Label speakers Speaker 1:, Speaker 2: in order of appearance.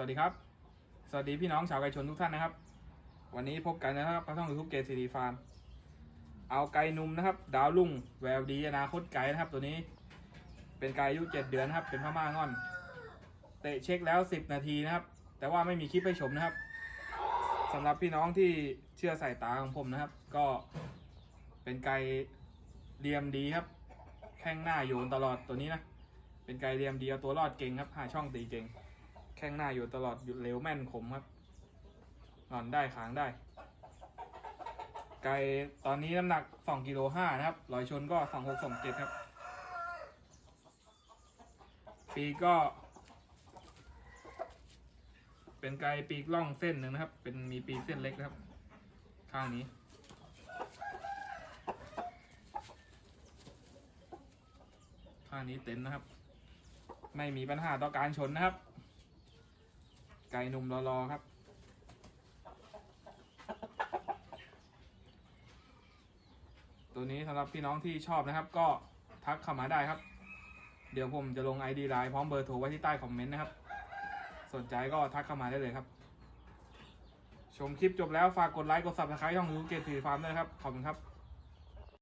Speaker 1: สวัสดีครับ สวัสดีพี่น้องชาวไก่ชนทุกท่านนะครับ วันนี้พบกันนะครับกระท่องยูทูบเกซีดีฟาร์ม เอาไก่นุ่มนะครับ ดาวลุ่งแววดีอนาคตไก่นะครับ ตัวนี้ เป็นไก่อายุเจ็ดเดือนนะครับ เป็นพม่าง่อน เตะเช็คแล้วสิบนาทีนะครับ แต่ว่าไม่มีคลิปให้ชมนะครับสำหรับพี่น้องที่เชื่อสายตาของผมนะครับ ก็เป็นไก่เรียมดีครับ แข้งหน้าโยนตลอดตัวนี้นะ เป็นไก่เรียมดีเอาตัวรอดเก่งครับ หาช่องตีเก่ง แข้งหน้าอยู่ตลอดหยุดเร็วแม่นขมครับหล่อนได้ขางได้ ไก่ตอนนี้น้ำหนัก2กิโลห้านะครับลอยชนก็2 6 2 7ครับ ปีกก็ เป็นไก่ปีกล่องเส้นหนึ่งนะครับ เป็นมีปีกเส้นเล็กนะครับ ข้างนี้ข้างนี้เต็มนะครับ ไม่มีปัญหาต่อการชนนะครับ ไก่หนุ่มรอๆครับ ตัวนี้สำหรับพี่น้องที่ชอบนะครับ ก็ทักเข้ามาได้ครับ เดี๋ยวผมจะลง ID ไลน์พร้อมเบอร์โทรไว้ที่ใต้คอมเมนต์นะครับ สนใจก็ทักเข้ามาได้เลยครับ ชมคลิปจบแล้วฝากกดไลค์กด subscribe ช่องยูเกตสีฟาร์มด้วยนะครับ ขอบคุณครับ